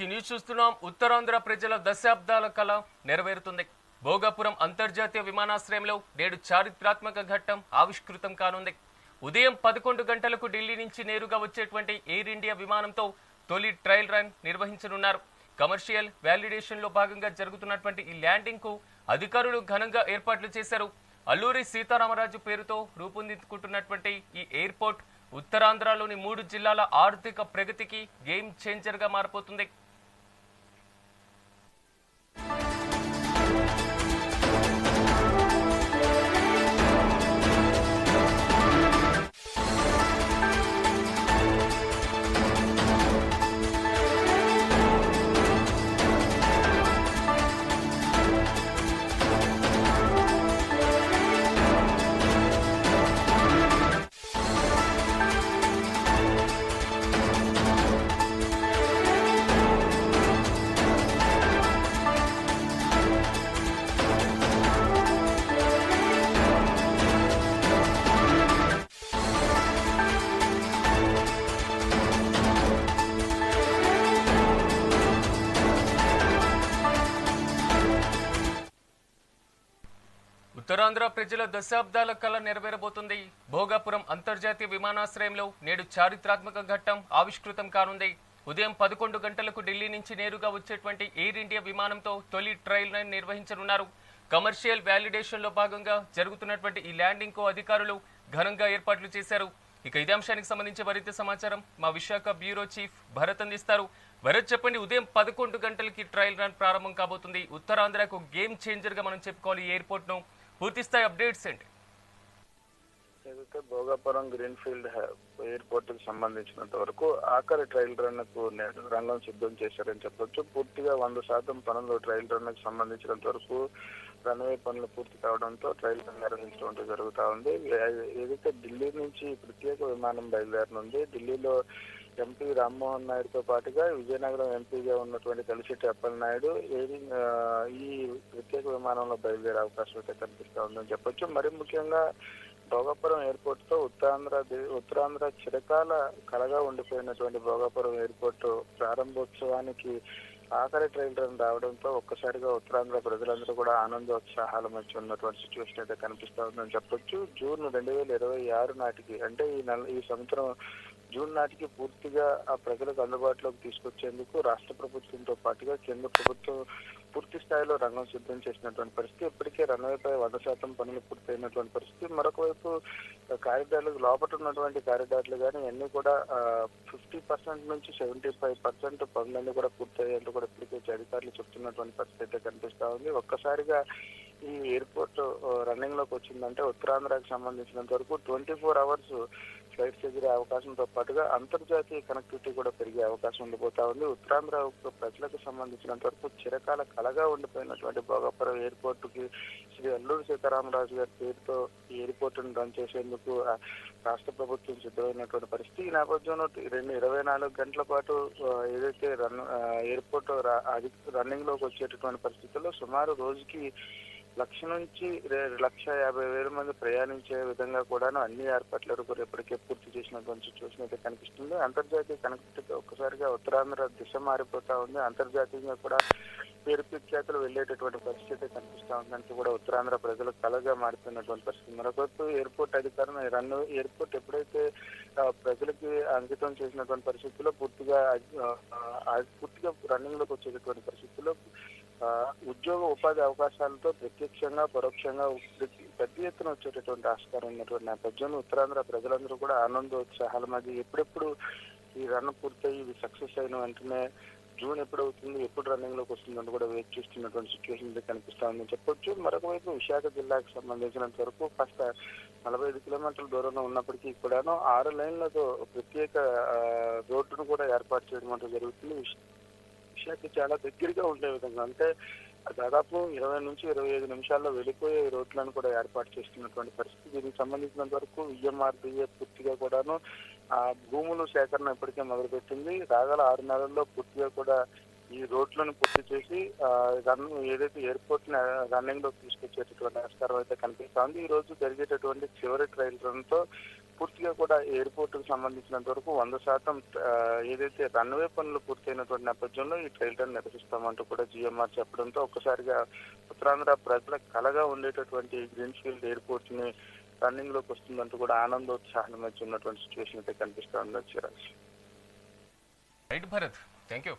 Breaking news చూస్తున్నాం. ఉత్తరాంధ్ర ప్రజల దశాబ్దాల కళ నెరవేరుతుంది. భోగాపురం అంతర్జాతీయ విమానాశ్రయంలో నేడు చారిత్రాత్మక ఘట్టం ఆవిష్కృతం కానుంది. ఉదయం పదకొండు గంటలకు ఢిల్లీ నుంచి నేరుగా వచ్చేటువంటి ఎయిర్ ఇండియా విమానంతో తొలి ట్రయల్ రన్ నిర్వహించనున్నారు. కమర్షియల్ వ్యాలిడేషన్లో భాగంగా జరుగుతున్నటువంటి ఈ ల్యాండింగ్కు అధికారులు ఘనంగా ఏర్పాట్లు చేశారు. అల్లూరి సీతారామరాజు పేరుతో రూపొందించుకుంటున్నటువంటి ఈ ఎయిర్పోర్ట్ ఉత్తరాంధ్రలోని మూడు జిల్లాల ఆర్థిక ప్రగతికి గేమ్ చేంజర్గా మారిపోతుంది. ఉత్తరాంధ్ర ప్రజల దశాబ్దాల కళ నెరవేరబోతుంది. భోగాపురం అంతర్జాతీయ విమానాశ్రయంలో నేడు చారిత్రాత్మక ఘట్టం ఆవిష్కృతం కానుంది. ఉదయం పదకొండు గంటలకు ఢిల్లీ నుంచి నేరుగా వచ్చేటువంటి ఎయిర్ ఇండియా విమానంతో తొలి ట్రయల్ రన్ నిర్వహించనున్నారు. కమర్షియల్ వ్యాలిడేషన్లో భాగంగా జరుగుతున్నటువంటి ఈ ల్యాండింగ్కు అధికారులు ఘనంగా ఏర్పాట్లు చేశారు. ఇక ఇదే అంశానికి సంబంధించి మరింత సమాచారం మా విశాఖ బ్యూరో చీఫ్ భరత్ అందిస్తారు. భరత్ చెప్పండి ఉదయం పదకొండు గంటలకి ట్రయల్ రన్ ప్రారంభం కాబోతుంది. ఉత్తరాంధ్రకు గేమ్ చేంజర్గా మనం చెప్పుకోవాలి ఈ పూర్తిస్థాయి అప్డేట్స్ ఏంటి? ఏదైతే భోగాపురం గ్రీన్ ఫీల్డ్ ఎయిర్పోర్ట్కి సంబంధించినంత వరకు ఆఖరి ట్రయల్ రన్కు నేడు రంగం సిద్ధం చేశారని చెప్పొచ్చు. పూర్తిగా వంద శాతం పనులు ట్రయల్ రన్కి సంబంధించినంత వరకు రన్వే పనులు పూర్తి కావడంతో ట్రయల్ నిర్వహించడం జరుగుతా ఉంది. ఏదైతే ఢిల్లీ నుంచి ప్రత్యేక విమానం బయలుదేరనుంది ఢిల్లీలో ఎంపీ రామ్మోహన్ నాయుడుతో పాటుగా విజయనగరం ఎంపీగా ఉన్నటువంటి కలిసిటి అప్పలనాయుడు ఏది ఈ ప్రత్యేక విమానంలో బయలుదేరే అవకాశం అయితే కనిపిస్తూ ఉందని చెప్పొచ్చు. మరి ముఖ్యంగా భోగాపురం ఎయిర్పోర్ట్తో ఉత్తరాంధ్ర ఉత్తరాంధ్ర చిరకాల కలగా ఉండిపోయినటువంటి భోగాపురం ఎయిర్పోర్ట్ ప్రారంభోత్సవానికి ఆఖరి ట్రైన్ రన్ రావడంతో ఒక్కసారిగా ఉత్తరాంధ్ర ప్రజలందరూ కూడా ఆనందోత్సాహాల మధ్య ఉన్నటువంటి సిచ్యువేషన్ అయితే కనిపిస్తా ఉందని చెప్పొచ్చు. జూన్ రెండు వేల ఇరవై ఆరు నాటికి అంటే ఈ నెల ఈ సంవత్సరం జూన్ నాటికి పూర్తిగా ఆ ప్రజలకు అందుబాటులోకి తీసుకొచ్చేందుకు రాష్ట్ర ప్రభుత్వంతో పాటుగా కేంద్ర ప్రభుత్వం పూర్తి స్థాయిలో రంగం సిద్ధం చేసినటువంటి పరిస్థితి. ఇప్పటికే రన్వేపై వంద శాతం పనులు పూర్తయినటువంటి పరిస్థితి. మరొక వైపు కారిడార్లు లోపల ఉన్నటువంటి కారిడార్లు కానీ అన్ని కూడా ఫిఫ్టీ పర్సెంట్ నుంచి సెవెంటీ ఫైవ్ పర్సెంట్ పనులన్నీ కూడా పూర్తయ్యేందుకు కూడా ఇప్పటికే అధికారులు చెప్తున్నటువంటి పరిస్థితి అయితే కనిపిస్తా ఉంది. ఒక్కసారిగా ఈ ఎయిర్పోర్ట్ రన్నింగ్లోకి వచ్చిందంటే ఉత్తరాంధ్రకి సంబంధించినంత వరకు ట్వంటీ ఫోర్ అవర్స్ ఫ్లైట్స్ ఎగిరే అవకాశంతో పాటుగా అంతర్జాతీయ కనెక్టివిటీ కూడా పెరిగే అవకాశం ఉండిపోతా ఉంది. ఉత్తరాంధ్ర ప్రజలకు సంబంధించినంత వరకు చిరకాల కలగా ఉండిపోయినటువంటి భోగాపురం ఎయిర్పోర్ట్కి శ్రీ అల్లూరి సీతారామరాజు గారి పేరుతో ఈ ఎయిర్పోర్ట్ను రన్ చేసేందుకు రాష్ట్ర ప్రభుత్వం సిద్ధమైనటువంటి పరిస్థితి. ఈ నేపథ్యంలో రెండు ఇరవై నాలుగు గంటల పాటు ఏదైతే రన్ ఎయిర్పోర్ట్ అది రన్నింగ్లోకి వచ్చేటటువంటి పరిస్థితుల్లో సుమారు రోజుకి లక్ష నుంచి లక్ష యాభై వేల మంది ప్రయాణించే విధంగా కూడాను అన్ని ఏర్పాట్లు కూడా ఇప్పటికే పూర్తి చేసినటువంటి సిచ్యువేషన్ అయితే కనిపిస్తుంది. అంతర్జాతీయ కనెక్టివిటీ ఒక్కసారిగా ఉత్తరాంధ్ర దిశ మారిపోతా ఉంది. అంతర్జాతీయంగా కూడా పేరు ప్రఖ్యాతులు వెళ్ళేటటువంటి పరిస్థితి అయితే కనిపిస్తా ఉందంటే కూడా ఉత్తరాంధ్ర ప్రజలకు కలగా మారిపోయినటువంటి పరిస్థితి. మరొకవైపు ఎయిర్పోర్ట్ అధికారులు రన్ ఎయిర్పోర్ట్ ఎప్పుడైతే ప్రజలకి అంకితం చేసినటువంటి పరిస్థితుల్లో పూర్తిగా పూర్తిగా రన్నింగ్లోకి వచ్చేటటువంటి పరిస్థితుల్లో ఉద్యోగ ఉపాధి అవకాశాలతో ప్రత్యక్షంగా పరోక్షంగా పెద్ద ఎత్తున వచ్చేటటువంటి ఆస్కారం ఉన్నటువంటి నేపథ్యంలో ఉత్తరాంధ్ర ప్రజలందరూ కూడా ఆనందోత్సాహాల మధ్య ఎప్పుడెప్పుడు ఈ రన్ పూర్తయి ఇది సక్సెస్ అయిన వెంటనే జూన్ ఎప్పుడు అవుతుంది ఎప్పుడు రన్నింగ్లోకి వస్తుందని కూడా వెయిట్ చేస్తున్నటువంటి సిచ్యువేషన్ అయితే కనిపిస్తా ఉందని చెప్పొచ్చు. మరొక వైపు విశాఖ జిల్లాకు సంబంధించినంత వరకు కాస్త నలభై ఐదు కిలోమీటర్ల దూరంలో ఉన్నప్పటికీ కూడాను ఆరు లైన్లతో ప్రత్యేక ఆ, రోడ్డును కూడా ఏర్పాటు చేయడం జరుగుతుంది. లక్ష్యానికి చాలా దగ్గరగా ఉండే విధంగా అంటే దాదాపు ఇరవై నుంచి ఇరవై ఐదు నిమిషాల్లో వెళ్ళిపోయే రోడ్లను కూడా ఏర్పాటు చేస్తున్నటువంటి పరిస్థితి. దీనికి సంబంధించినంత వరకు విఎంఆర్డీఏ పూర్తిగా కూడాను ఆ భూముల సేకరణ ఇప్పటికే మొదలుపెట్టింది. రాగల ఆరు నెలల్లో పూర్తిగా కూడా ఈ రోడ్లను పూర్తి చేసి రన్ ఏదైతే ఎయిర్పోర్ట్ రన్నింగ్లో తీసుకొచ్చేటటువంటి ఆస్కారం అయితే కనిపిస్తోంది. ఈ రోజు జరిగేటటువంటి చివరి ట్రైల్ రన్తో పూర్తిగా కూడా ఎయిర్పోర్ట్కు సంబంధించినంత వరకు వంద శాతం ఏదైతే రన్వే పనులు పూర్తయినటువంటి నేపథ్యంలో ఈ ట్రైల్ రన్ నిర్వహిస్తామంటూ కూడా జిఎంఆర్ చెప్పడంతో ఒక్కసారిగా ఉత్తరాంధ్ర ప్రజల కలగా ఉండేటటువంటి గ్రీన్ఫీల్డ్ ఎయిర్పోర్ట్ని రన్నింగ్లోకి వస్తుందంటూ కూడా ఆనందోత్సాహం మధ్య ఉన్నటువంటి సిచ్యువేషన్ అయితే కనిపిస్తా ఉందని చిరాజ్ రైట్ భరత్. Thank you